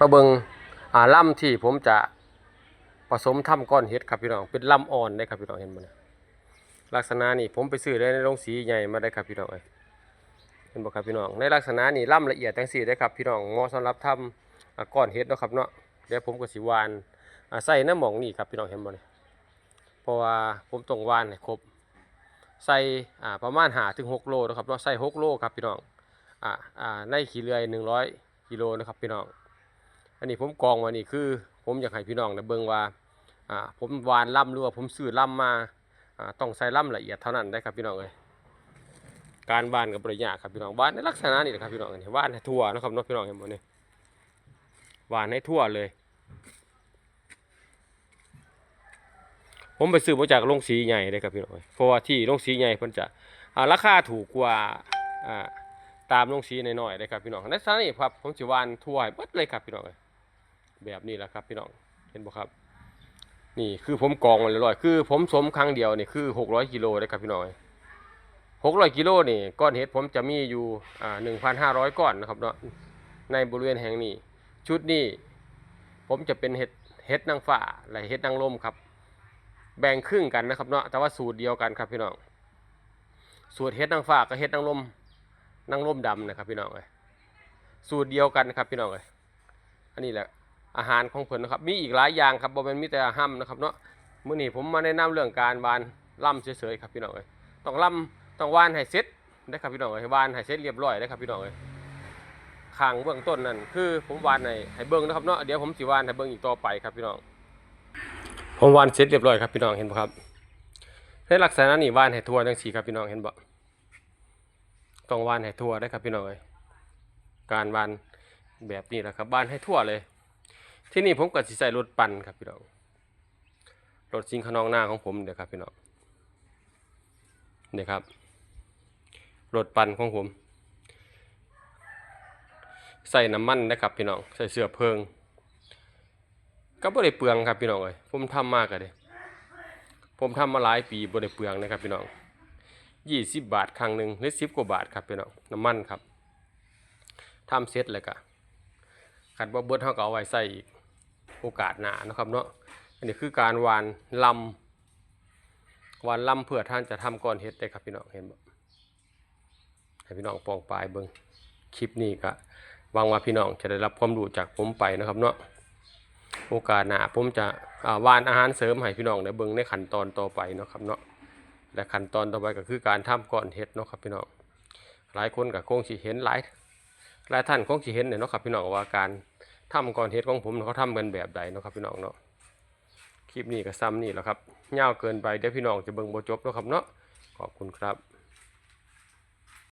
มาเบิงอ่าล่ำที่ผมจะผสมทำก้อนเห็ดครับพี่น้อง เป็นล่ำอ่อนได้ครับพี่น้องเห็นบ่นี่ยลักษณะนี่ผมไปซื้อได้ในโรงสีใหญ่มาได้ครับพี่น้องเอ้ยเห็นบ่ครับพี่น้อง ในลักษณะนี่ล่ำละเอียดจังซี่ได้ครับพี่น้องเหมาะสำหรับทำอ่าก้อนเห็ดเนาะครับเนาะเดี๋ยวผมก็สิวานใส่น้ำหมองนี่ครับพี่น้องเห็นบ่เนี่ยเพราะว่าผมต้องวานให้ครบใส่ประมาณ5ถึง6โลนะครับเนาะใส่6โลครับพี่น้องอ่าอ่าในขี้เลื่อย100กิโลนะครับพี่น้อง อันนี้ผมกองไว้นี่คือ ผมอยากให้พี่น้องนะเบิ่งว่าอ่าผมวานล่ำหรือว่าผมซื้อล่ำมาอ่าต้องใส่ล่ำละเอียดเท่านั้นได้ครับพี่น้องเอ้ยการวานกับบริยาครับพี่น้องวานในลักษณะนี้แหละครับพี่น้องนี่วานให้ทั่วนะครับเนาะพี่น้องเห็นบ่นี่วานให้ทั่วเลย ผมไปซื้อมาจากโรงสีใหญ่เลยครับพี่น้องเพราะว่าที่โรงสีใหญ่เพิ่นจะอ่าราคาถูกกว่าอ่าตามโรงสีน้อยๆเลยครับพี่น้องในสถานีครับผมสิวานทั่วห้เบิดเลยครับพี่น้องเอ้ย แบบนี้แหละครับพี่น้องเห็นบ่ครับ นี่คือผมกองมันเรียบร้อยคือ ผมสมครั้งเดียวนี่คือหกร้อยกิโลเลยครับพี่น้องหกร้อยกิโลนี่ก้อนเห็ดผมจะมีอยู่อ่าหนึ่งพันห้าร้อยก้อนนะครับเนาะในบริเวณแห่งนี้ ชุดนี้ผมจะเป็นเห็ดเห็ดนางฟ้าและเห็ดนางลมครับ แบ่งครึ่งกันนะครับเนาะแต่ว่าสูตรเดียวกันครับพี่น้องสูตรเห็ดนางฟ้ากับเห็ดนางลมนางลมดำนะครับพี่น้องเลยสูตรเดียวกันครับพี่น้องเลยอันนี้แหละ อาหารของเพิ่นนะครับ มีอีกหลายอย่างครับบ่แม่นมีแต่หารนะครับเนาะมื้อนี้ผมมาแนะนำเรื่องการวานล่ำเฉยๆครับพี่น้องเอ้ยต้องล่ำต้องวานให้เสร็จได้ครับพี่น้องเอ้ยวานให้เสร็จเรียบร้อยได้ครับพี่น้องเอ้ยข้างเบื้องต้นนั่นคือผมวานให้ให้เบิ่งนะครับเนาะเดี๋ยวผมสิวานให้เบิ่งอีกต่อไปครับพี่น้องผมวานเสร็จเรียบร้อยครับพี่น้องเห็นบ่ครับในลักษณะนี้วานให้ทั่วจังซี่ครับพี่น้องเห็นบ่ต้องวานให้ทั่วได้ครับพี่น้องเอ้ยการวานแบบนี้แหละครับวานให้ทั่วเลย ที่นี่ผมก็สิใส่รถปั่นครับพี่น้องรถซิงขนองหน้าของผมเดี๋ยวครับพี่น้องเนี่ยครับรถปั่นของผม ใส่น้ำมันนะครับพี่น้องใส่เสื้อเพลิง ก็บ่ได้เปลืองครับพี่น้องเอ้ยผมทำมากเลยผมทำมาหลายปีบ่ได้เปลืองนะครับพี่น้องยี่สิบบาทครั้งหนึ่งหรือสิบกว่าบาทครับพี่น้องน้ำมันครับทำเสร็จเลยกะขัดบ่เบิดเฮาก็เอาไว้ใส่อีก โอกาสหนานะครับเนาะอันนี้คือการวานลำวานลำเพื่อท่านจะทำก้อนเห็ดได้ครับพี่น้องเห็นบ่ให้พี่น้องปองปลายเบิ่งคลิปนี้ก็หวังว่าพี่น้องจะได้รับความรู้จากผมไปนะครับเนาะโอกาสหน้าผมจะาวานอาหารเสริมให้พี่น้องได้เบิ่งในขั้นตอนต่อไปเนาะครับเนาะและขั้นตอนต่อไปก็คือการทำก้อนเห็ดเนาะครับพี่น้องหลายคนก็คงสิเห็นหลายหลายท่านคงสิเห็นเนี่ยเนาะครับพี่น้องว่าการ ทำก่อนเฮ็ดของผมเขาทำกันแบบใดเนาะครับพี่น้องเนาะคลิปนี้ก็ซ้ำนี่แหละครับยาวเกินไปเดี๋ยวพี่น้องจะเบิ่งบ่จบเนาะครับเนาะขอบคุณครับ